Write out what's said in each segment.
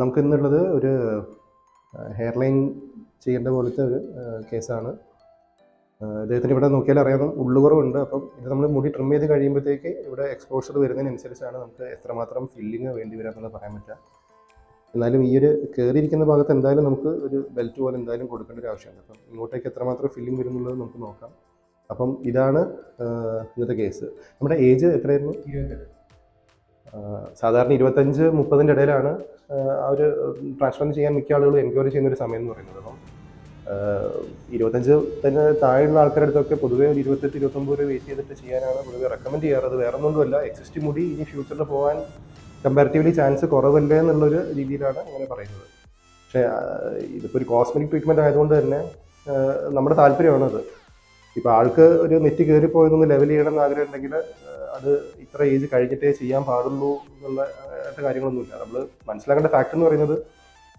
നമുക്ക് ഇന്നുള്ളത് ഒരു ഹെയർലൈൻ ചെയ്യേണ്ട പോലത്തെ ഒരു കേസാണ്. അദ്ദേഹത്തിന് ഇവിടെ നോക്കിയാൽ അറിയാം ഉള്ളുകുറവുണ്ട്. അപ്പം ഇത് നമ്മൾ മുടി ട്രിം ചെയ്ത് കഴിയുമ്പോഴത്തേക്ക് ഇവിടെ എക്സ്പോഷർ വരുന്നതിനനുസരിച്ചാണ് നമുക്ക് എത്രമാത്രം ഫില്ലിങ് വേണ്ടി വരിക പറയാൻ പറ്റുക. എന്നാലും ഈ ഒരു കയറിയിരിക്കുന്ന ഭാഗത്ത് എന്തായാലും നമുക്ക് ഒരു ബെൽറ്റ് പോലെ എന്തായാലും കൊടുക്കേണ്ട ഒരു ആവശ്യമുണ്ട്. അപ്പം ഇങ്ങോട്ടേക്ക് എത്രമാത്രം ഫില്ലിംഗ് വരുന്നുള്ളത് നമുക്ക് നോക്കാം. അപ്പം ഇതാണ് ഇന്നത്തെ കേസ് നമ്മുടെ ഏജ് എത്രയായിരുന്നു? ആഹ് സാധാരണ ഇരുപത്തഞ്ച് മുപ്പതിന്റെ ഇടയിലാണ് ആ ഒരു ട്രാൻസ്പ്ലാന്റ് ചെയ്യാൻ മിക്ക ആളുകളും എൻക്വയറി ചെയ്യുന്ന ഒരു സമയം എന്ന് പറയുന്നത്. അപ്പം ഇരുപത്തഞ്ച് തന്നെ താഴെയുള്ള ആൾക്കാരുടെ അടുത്തൊക്കെ പൊതുവേ ഒരു ഇരുപത്തെട്ട് ഇരുപത്തൊമ്പത് വരെ വെയിറ്റ് ചെയ്തിട്ട് ചെയ്യാനാണ് പൊതുവെ റെക്കമെൻഡ് ചെയ്യാറ്. അത് വേറെ ഒന്നുമല്ല. എക്സിസ്റ്റ് മുടി ഇനി ഫ്യൂച്ചറിൽ പോകാൻ കമ്പാരിറ്റീവ്ലി ചാൻസ് കുറവല്ലേ എന്നുള്ളൊരു രീതിയിലാണ് അങ്ങനെ പറയുന്നത്. പക്ഷേ ഇതിപ്പോൾ ഒരു കോസ്മെറ്റിക് ട്രീറ്റ്മെന്റ് ആയതുകൊണ്ട് തന്നെ നമ്മുടെ താല്പര്യമാണത്. ഇപ്പോൾ ആൾക്ക് ഒരു നെറ്റ് കയറിപ്പോയതൊന്ന് ലെവൽ ചെയ്യണം എന്ന് ആഗ്രഹം ഉണ്ടെങ്കിൽ അത് ഇത്ര ഏജ് കഴിഞ്ഞിട്ടേ ചെയ്യാൻ പാടുള്ളൂ എന്നുള്ള അങ്ങനത്തെ കാര്യങ്ങളൊന്നുമില്ല. നമ്മൾ മനസ്സിലാക്കേണ്ട ഫാക്ട് എന്ന് പറയുന്നത്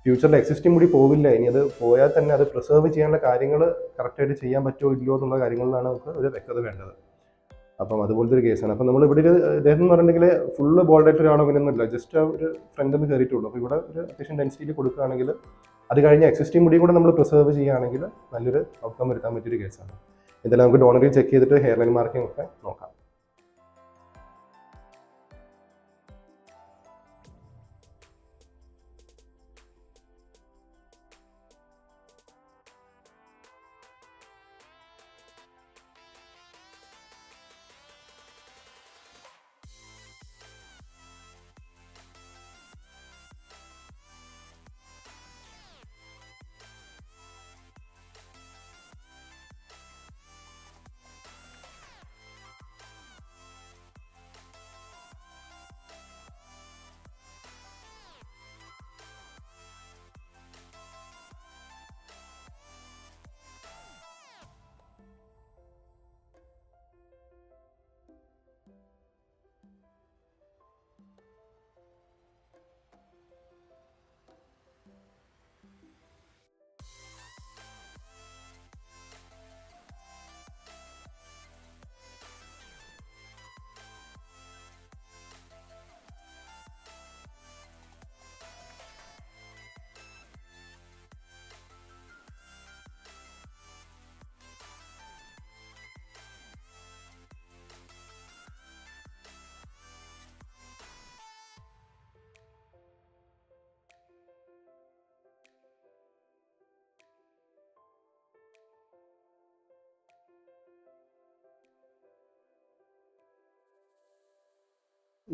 ഫ്യൂച്ചറിൽ എക്സിസ്റ്റിംഗ് കൂടി പോവില്ല. ഇനി അത് പോയാൽ തന്നെ അത് പ്രിസർവ് ചെയ്യാനുള്ള കാര്യങ്ങൾ കറക്റ്റായിട്ട് ചെയ്യാൻ പറ്റുമോ ഇല്ലയോ എന്നുള്ള കാര്യങ്ങളിലാണ് നമുക്ക് ഒരു വ്യക്തത വേണ്ടത്. അപ്പം അതുപോലത്തെ ഒരു കേസാണ് അപ്പം നമ്മൾ ഇവിടെ ഒരു ഇദ്ദേഹം എന്ന് പറഞ്ഞിട്ടുണ്ടെങ്കിൽ ഫുള്ള് ബോൾഡായിട്ട് ഒരാളോ അങ്ങനെയൊന്നുമില്ല ജസ്റ്റ് ആ ഒരു ഫ്രണ്ട് ഒന്ന് കയറിയിട്ടുള്ളൂ. അപ്പോൾ ഇവിടെ ഒരു അത്യാവശ്യം ഡെൻസിറ്റിയിൽ കൊടുക്കുകയാണെങ്കിൽ അത് കഴിഞ്ഞ് എക്സിസ്റ്റിംഗ് കൂടി കൂടെ നമ്മൾ പ്രിസർവ് ചെയ്യുകയാണെങ്കിൽ നല്ലൊരു ഔട്ട്കം വരുത്താൻ പറ്റിയൊരു കേസാണ് ഇതെല്ലാം നമുക്ക് ഡോണറിൽ ചെക്ക് ചെയ്തിട്ട് ഹെയർ ലൈൻ മാർക്കിംഗ് ഒക്കെ നോക്കാം.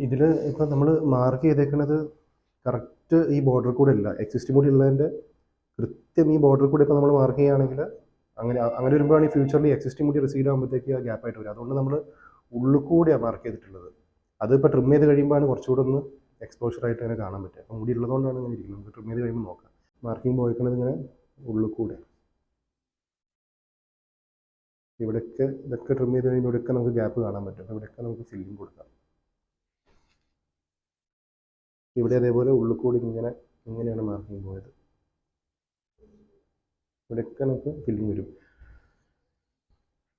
ഇതിൽ ഇപ്പം നമ്മൾ മാർക്ക് ചെയ്തേക്കുന്നത് കറക്റ്റ് ഈ ബോർഡർ കൂടെ ഇല്ല എക്സിസ്റ്റ് കൂടി ഉള്ളതിന്റെ കൃത്യം ഈ ബോർഡർ കൂടെ ഇപ്പോൾ നമ്മൾ മാർക്ക് ചെയ്യുകയാണെങ്കിൽ അങ്ങനെ അങ്ങനെ വരുമ്പോഴാണ് ഈ ഫ്യൂച്ചറിൽ എക്സിസ്റ്റിംഗ് കൂടി റിസീവ് ആകുമ്പോഴത്തേക്ക് ആ ഗ്യാപ്പായിട്ട് വരും അതുകൊണ്ട് നമ്മൾ ഉള്ളിൽ കൂടിയാണ് മാർക്ക് ചെയ്തിട്ടുള്ളത്. അത് ഇപ്പോൾ ട്രിം ചെയ്ത് കഴിയുമ്പോഴാണ് കുറച്ചുകൂടെ ഒന്ന് എക്സ്പോഷർ ആയിട്ട് അങ്ങനെ കാണാൻ പറ്റുക. അപ്പോൾ മുടി ഉള്ളതുകൊണ്ടാണ് അങ്ങനെ ഇരിക്കുന്നത്. നമുക്ക് ട്രിം ചെയ്ത് കഴിയുമ്പോൾ നോക്കാം. മാർക്കിംഗ് പോയിക്കുന്നത് ഇങ്ങനെ ഉള്ളിൽ കൂടെ. ഇവിടെയൊക്കെ ഇതൊക്കെ ട്രിം ചെയ്ത് കഴിയുമ്പോൾ ഇവിടെയൊക്കെ നമുക്ക് ഗ്യാപ്പ് കാണാൻ പറ്റും. ഇവിടെയൊക്കെ നമുക്ക് ഫില്ലിംഗ് കൊടുക്കാം. ഇവിടെ അതേപോലെ ഉള്ളിൽ കൂടി ഇങ്ങനെ ഇങ്ങനെയാണ് മാർക്കിങ് പോയത്. ഇവിടെയൊക്കെ നമുക്ക് ഫില്ലിംഗ് വരും.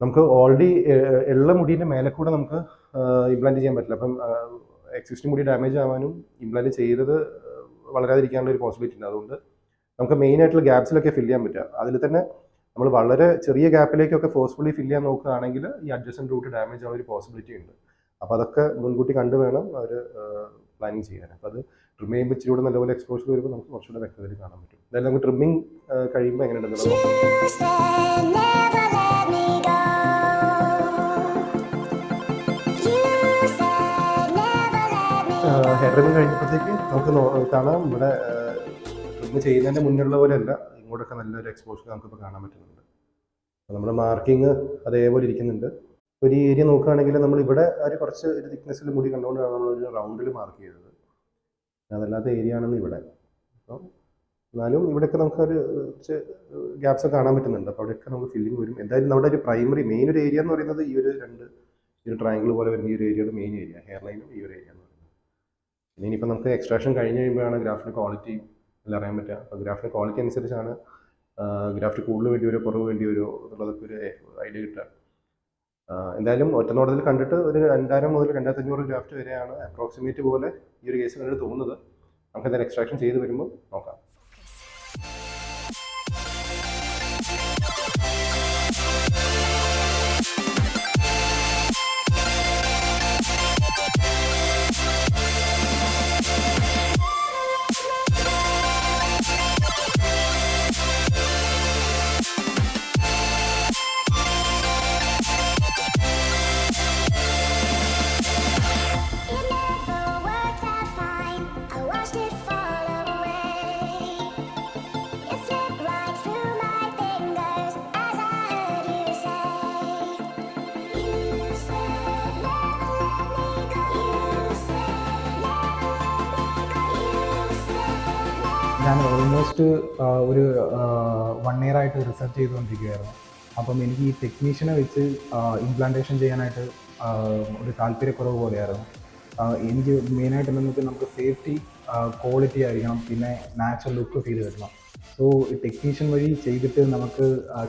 നമുക്ക് ഓൾറെഡി ഉള്ള മുടീന്റെ മേലെ കൂടെ നമുക്ക് ഇംപ്ലാന്റ് ചെയ്യാൻ പറ്റില്ല. അപ്പം എക്സിസ്റ്റിംഗ് മുടി ഡാമേജ് ആവാനും ഇംപ്ലാന്റ് ചെയ്തത് വളരാതിരിക്കാനുള്ള ഒരു പോസിബിലിറ്റി ഉണ്ട്. അതുകൊണ്ട് നമുക്ക് മെയിൻ ആയിട്ടുള്ള ഗ്യാപ്സിലൊക്കെ ഫില്ല് ചെയ്യാൻ പറ്റുക. അതിൽ തന്നെ നമ്മൾ വളരെ ചെറിയ ഗ്യാപ്പിലേക്കൊക്കെ ഫോഴ്സ്ഫുള്ളി ഫില്ല് ചെയ്യാൻ നോക്കുകയാണെങ്കിൽ ഈ അഡ്ജസ്റ്റൻ റൂട്ട് ഡാമേജ് ആവാൻ ഒരു പോസിബിലിറ്റി ഉണ്ട്. അപ്പോൾ അതൊക്കെ മുൻകൂട്ടി കണ്ടു വേണം അവർ പ്ലാനിങ് ചെയ്യാൻ അപ്പോൾ അത് ട്രിം ചെയ്യുമ്പോൾ ഇച്ചിരി കൂടെ നല്ലപോലെ എക്സ്പോഷർ വരുമ്പോൾ നമുക്ക് കുറച്ചുകൂടെ വ്യക്തതയിൽ കാണാൻ പറ്റും. എന്തായാലും നമുക്ക് ട്രിമ്മിങ് കഴിയുമ്പോൾ go. ഹെയർ ട്രിമ്മിങ് കഴിഞ്ഞപ്പോഴത്തേക്ക് നമുക്ക് കാണാം. ഇവിടെ ട്രിമ്മ് ചെയ്യുന്നതിന്റെ മുന്നിലുള്ള പോലെയല്ല. ഇങ്ങോട്ടൊക്കെ നല്ലൊരു എക്സ്പോഷർ നമുക്കിപ്പോൾ കാണാൻ പറ്റുന്നുണ്ട്. നമ്മുടെ മാർക്കിങ് അതേപോലെ ഇരിക്കുന്നുണ്ട്. ഒരു ഏരിയ നോക്കുകയാണെങ്കിൽ നമ്മൾ ഇവിടെ ഒരു കുറച്ച് ഒരു തിക്നെസ്സിൽ മുടി കണ്ടുകൊണ്ടാണ് നമ്മൾ ഒരു റൗണ്ടിൽ മാർക്ക് ചെയ്തത്. അതല്ലാത്ത ഏരിയ ആണെന്ന് ഇവിടെ. അപ്പം എന്നാലും ഇവിടെയൊക്കെ നമുക്കൊരു കുറച്ച് ഗ്യാപ്സ് കാണാൻ പറ്റുന്നുണ്ട്. അപ്പോൾ അവിടെയൊക്കെ നമുക്ക് ഫില്ലിംഗ് വരും. എന്തായാലും നമ്മുടെ ഒരു പ്രൈമറി മെയിൻ ഒരു ഏരിയ എന്ന് പറയുന്നത് ഈ ഒരു രണ്ട് ഈ ഒരു ട്രയാങ്കിൾ പോലെ വരുന്ന ഈ ഒരു ഏരിയയുടെ മെയിൻ ഏരിയ ഹെയർ ലൈനും ഈ ഒരു ഏരിയ എന്ന് പറയുന്നത്. പിന്നെ ഇനിയിപ്പോൾ നമുക്ക് എക്സ്ട്രാക്ഷൻ കഴിഞ്ഞ് കഴിയുമ്പോഴാണ് ഗ്രാഫിന്റെ ക്വാളിറ്റി എല്ലാം അറിയാൻ പറ്റുക. അപ്പോൾ ഗ്രാഫിന്റെ ക്വാളിറ്റി അനുസരിച്ചാണ് ഗ്രാഫിന് കൂടുതൽ വേണ്ടി വരുമോ കുറവ് വേണ്ടി വരുമോ എന്നുള്ളതൊക്കെ ഒരു ഐഡിയ കിട്ടുക. എന്തായാലും ഒറ്റ നോട്ടത്തിൽ കണ്ടിട്ട് ഒരു രണ്ടായിരം മുതൽ രണ്ടായിരത്തി അഞ്ഞൂറ് ഗ്രാഫ്റ്റ് വരെയാണ് അപ്രോക്സിമേറ്റ് പോലെ ഈ ഒരു കേസ് കണ്ടിട്ട് തോന്നുന്നത്. എന്തായാലും എക്സ്ട്രാക്ഷൻ ചെയ്ത് വരുമ്പോൾ നോക്കാം. ഞാൻ ഓൾമോസ്റ്റ് ഒരു വൺ ഇയർ ആയിട്ട് റിസർച്ച് ചെയ്തുകൊണ്ടിരിക്കുകയായിരുന്നു. അപ്പം എനിക്ക് ഈ ടെക്നീഷ്യനെ വെച്ച് ഇംപ്ലാന്റേഷൻ ചെയ്യാനായിട്ട് ഒരു താല്പര്യക്കുറവ് പോലെയായിരുന്നു. എനിക്ക് മെയിനായിട്ട് എന്താണെന്ന് വെച്ചാൽ നമുക്ക് സേഫ്റ്റി ക്വാളിറ്റി ആയിരിക്കണം. പിന്നെ നാച്ചുറൽ ലുക്ക് ഫീൽ കിട്ടണം സോ ടെക്നീഷ്യൻ വഴി ചെയ്തിട്ട് നമുക്ക്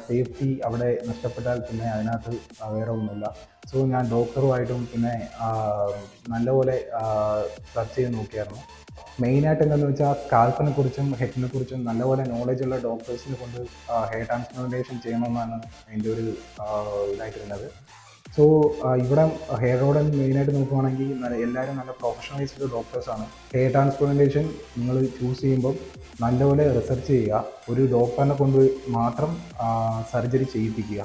സേഫ്റ്റി അവിടെ നഷ്ടപ്പെട്ടാൽ പിന്നെ അതിനകത്ത് വേറെ ഒന്നുമില്ല. സോ ഞാൻ ഡോക്ടറുമായിട്ടും പിന്നെ നല്ലപോലെ സെർച്ച് ചെയ്ത് നോക്കിയായിരുന്നു. മെയിനായിട്ട് എന്താണെന്ന് വെച്ചാൽ സ്കാൽപ്പിനെ കുറിച്ചും ഹെഡിനെ കുറിച്ചും നല്ലപോലെ നോളജ് ഉള്ള ഡോക്ടേഴ്സിനെ കൊണ്ട് ഹെയർ ട്രാൻസ്പ്ലാന്റേഷൻ ചെയ്യണമെന്നാണ് എന്റെ ഒരു ആ, ഇതായിട്ടുള്ളത് സോ ഇവിടെ ഹെയർ റോഡൻ മെയിനായിട്ട് നോക്കുവാണെങ്കിൽ എല്ലാവരും നല്ല പ്രൊഫഷണലൈസ്ഡ് ഡോക്ടേഴ്സാണ് ഹെയർ ട്രാൻസ്പ്ലാന്റേഷൻ നിങ്ങൾ ചൂസ് ചെയ്യുമ്പോൾ നല്ലപോലെ റിസർച്ച് ചെയ്യുക. ഒരു ഡോക്ടറിനെ കൊണ്ട് മാത്രം സർജറി ചെയ്യിപ്പിക്കുക.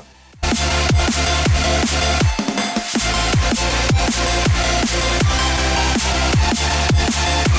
never